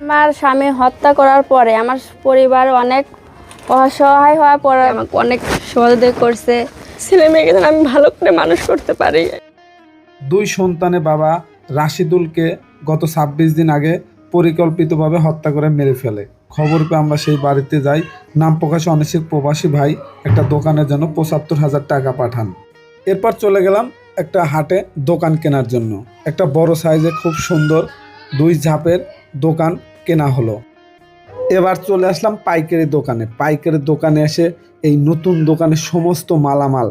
আমার স্বামী হত্যা করার পরে আমার পরিবার অনেক অসহায় হওয়ার পরে আমাকে অনেক সহযোগিতা করছে। ছেলে মেয়েকে যেন আমি ভালো করে মানুষ করতে পারি। দুই সন্তানের বাবা রাশিদুলকে গত ছাব্বিশ দিন আগে পরিকল্পিতভাবে হত্যা করে মেরে ফেলে। খবর পেয়ে আমরা সেই বাড়িতে যাই। নাম প্রকাশে অনিশ্চিত প্রবাসী ভাই একটা দোকানের জন্য পঁচাত্তর হাজার টাকা পাঠান। এরপর চলে গেলাম একটা হাটে দোকান কেনার জন্য। একটা বড় সাইজে খুব সুন্দর দুই ঝাপের দোকান কেনা হলো। এবার চলে আসলাম পাইকারি দোকানে। পাইকারি দোকানে এসে এই নতুন দোকানে সমস্ত মালামাল,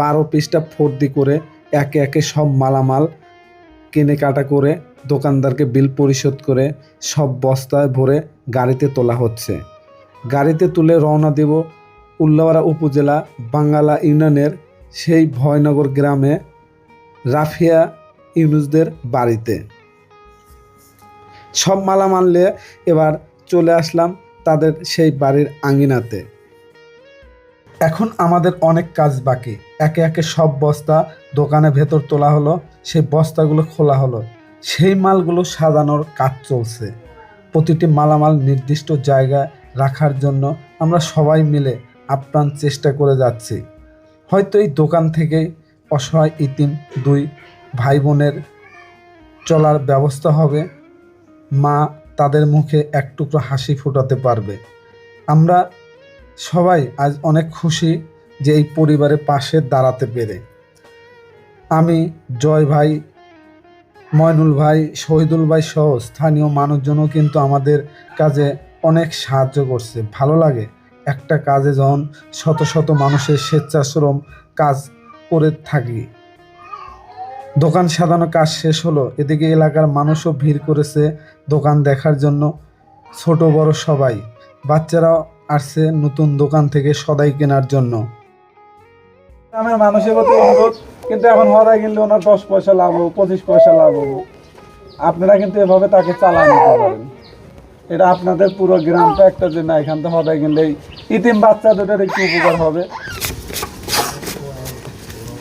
বারো পিসটা ফর্দি করে একে একে সব মালামাল কেনে কাটা করে দোকানদারকে বিল পরিশোধ করে সব বস্তায় ভরে গাড়িতে তোলা হচ্ছে। গাড়িতে তুলে রওনা দেব উল্লাওয়ারা উপজেলা বাঙ্গালা ইউনিয়নের সেই ভয়নগর গ্রামে রাফিয়া ইউনুসদের বাড়িতে। সব মালা নিয়ে এবার চলে আসলাম তাদের সেই বাড়ির আঙ্গিনাতে এখন আমাদের অনেক কাজ বাকি। একে একে সব বস্তা দোকানের ভেতর তোলা হলো, সেই বস্তাগুলো খোলা হলো। সেই মালগুলো সাজানোর কাজ চলছে। প্রতিটি মালামাল নির্দিষ্ট জায়গায় রাখার জন্য আমরা সবাই মিলে আপ্রাণ চেষ্টা করে যাচ্ছি। হয়তো এই দোকান থেকেই অসহায় ইতিম দুই ভাই বোনের চলার ব্যবস্থা হবে। মা তাদের মুখে এক টুকরো হাসি ফোটাতে পারবে। আমরা সবাই আজ অনেক খুশি যে এই পরিবারের পাশে দাঁড়াতে পেরে। আমি জয় ভাই, ময়নুল ভাই, শহীদুল ভাই সহ স্থানীয় মানুষজনও কিন্তু আমাদের কাজে অনেক সাহায্য করছে। ভালো লাগে একটা কাজে যখন শত শত মানুষের স্বেচ্ছাশ্রম কাজ করে থাকি। দোকান সাজানো কাজ শেষ হলো। এদিকে এলাকার মানুষও ভিড় করেছে দোকান দেখার জন্য। ছোট, বড় সবাই। বাচ্চারাও আসছে নতুন দোকান থেকে সদাই কেনার জন্য। আমার মানুষের প্রতি অনুরোধ, কিন্তু এখন হরাই কিনলে ওনার দশ পয়সা লাভ পঁচিশ পয়সা লাভ আপনারা কিন্তু এভাবে তাকে চালায় পারেন। এটা আপনাদের পুরো গ্রামটা একটা যে না, এখান থেকে হরাই কিনলে ইতিম বাচ্চা দুটোর একটু উপকার হবে।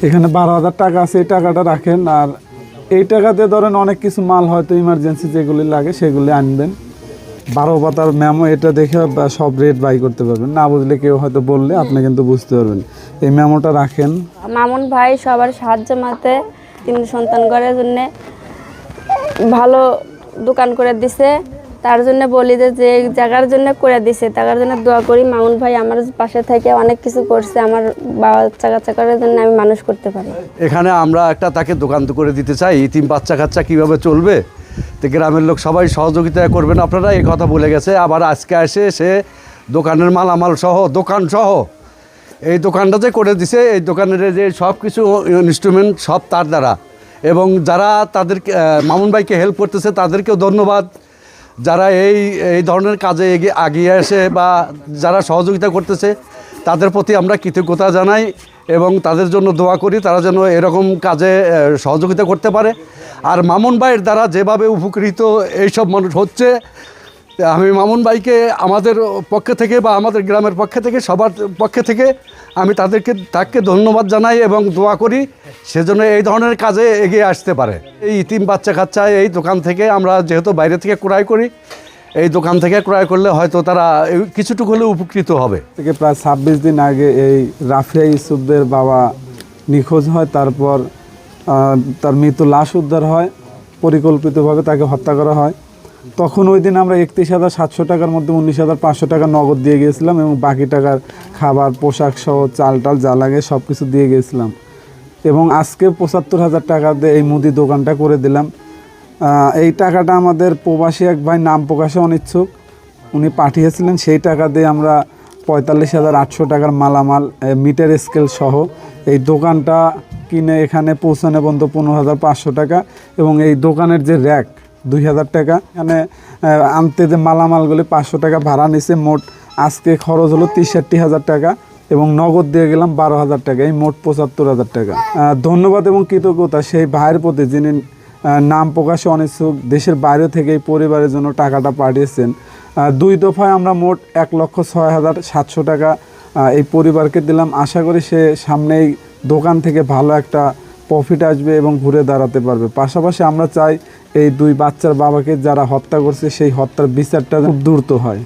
এখানে বারো হাজার টাকা আছে, এই টাকাটা রাখেন। আর এই টাকাতে ধরেন অনেক কিছু মাল হয়তো ইমার্জেন্সি যেগুলি লাগে সেগুলি আনবেন। বারো পাতার ম্যামো এটা দেখে সব রেট বাই করতে পারবেন। না বুঝলে কেউ হয়তো বললে, আপনি কিন্তু বুঝতে পারবেন। এই ম্যামোটা রাখেন। মামুন ভাই সবার সাহায্য মাতে তিন সন্তান করার জন্যে ভালো দোকান করে দিছে। তার জন্য বলি যে যে জায়গার জন্য করে দিছে, তার জন্য দোয়া করি। মামুন ভাই আমার পাশে থেকে অনেক কিছু করছে, আমার বাচ্চা কাচ্চা করার জন্য আমি মানুষ করতে পারি। এখানে আমরা একটা তাকে দোকান তো করে দিতে চাই। ইতিম বাচ্চা কাচ্চা কীভাবে চলবে? তো গ্রামের লোক সবাই সহযোগিতা করবেন আপনারা, এই কথা বলে গেছে। আবার আজকে এসে সে দোকানের মালামাল সহ, দোকান সহ, এই দোকানটা যে করে দিছে, এই দোকানের যে সব কিছু ইনস্ট্রুমেন্ট সব তার দ্বারা। এবং যারা তাদেরকে মামুন ভাইকে হেল্প করতেছে, তাদেরকেও ধন্যবাদ। যারা এই এই ধরনের কাজে এগিয়ে আগিয়ে আসে বা যারা সহযোগিতা করতেছে, তাদের প্রতি আমরা কৃতজ্ঞতা জানাই এবং তাদের জন্য দোয়া করি তারা যেন এরকম কাজে সহযোগিতা করতে পারে। আর মামুন ভাইয়ের দ্বারা যেভাবে উপকৃত এইসব মানুষ হচ্ছে, আমি মামুন ভাইকে আমাদের পক্ষ থেকে বা আমাদের গ্রামের পক্ষ থেকে, সবার পক্ষে থেকে আমি তাদেরকে, তাকে ধন্যবাদ জানাই এবং দোয়া করি। সেজন্য এই ধরনের কাজে এগিয়ে আসতে পারে। এই ইতিম বাচ্চা কাচ্চা এই দোকান থেকে আমরা যেহেতু বাইরে থেকে ক্রয় করি, এই দোকান থেকে ক্রয় করলে হয়তো তারা কিছুটুকু হলে উপকৃত হবে। থেকে প্রায় ছাব্বিশ দিন আগে এই রাফিয়া ইউসুফদের বাবা নিখোঁজ হয়, তারপর তার মৃত্যু লাশ উদ্ধার হয়, পরিকল্পিতভাবে তাকে হত্যা করা হয়। তখন ওই দিন আমরা একত্রিশ হাজার সাতশো টাকার মধ্যে উনিশ হাজার পাঁচশো টাকা নগদ দিয়ে গিয়েছিলাম এবং বাকি টাকার খাবার পোশাক সহ চাল টাল যা লাগে সব কিছু দিয়ে গিয়েছিলাম। এবং আজকে পঁচাত্তর হাজার টাকা দিয়ে এই মুদি দোকানটা করে দিলাম। এই টাকাটা আমাদের প্রবাসী এক ভাই নাম প্রকাশে অনিচ্ছুক। উনি পাঠিয়েছিলেন, সেই টাকা দিয়ে আমরা পঁয়তাল্লিশ হাজার আটশো টাকার মালামাল মিটার স্কেল সহ এই দোকানটা কিনে এখানে পৌঁছানো পর্যন্ত পনেরো হাজার পাঁচশো টাকা এবং এই দোকানের যে র্যাক দুই হাজার টাকা, এখানে আনতে যে মালামালগুলি পাঁচশো টাকা ভাড়া নিছে, মোট আজকে খরচ হলো তেষট্টি হাজার টাকা। এবং নগদ দিয়ে গেলাম বারো হাজার টাকা, এই মোট পঁচাত্তর হাজার টাকা। ধন্যবাদ এবং কৃতজ্ঞতা সেই ভাইয়ের প্রতি যিনি নাম প্রকাশে অনিচ্ছুক দেশের বাইরে থেকে এই পরিবারের জন্য টাকাটা পাঠিয়েছেন। দুই দফায় আমরা মোট এক লক্ষ ছয় হাজার সাতশো টাকা এই পরিবারকে দিলাম। আশা করি সে সামনেই দোকান থেকে ভালো একটা প্রফিট আসবে এবং ঘুরে দাঁড়াতে পারবে। পাশাপাশি আমরা চাই এই দুই বাচ্চার বাবাকে যারা হত্যা করছে, সেই হত্যার বিচারটা দ্রুত হয়।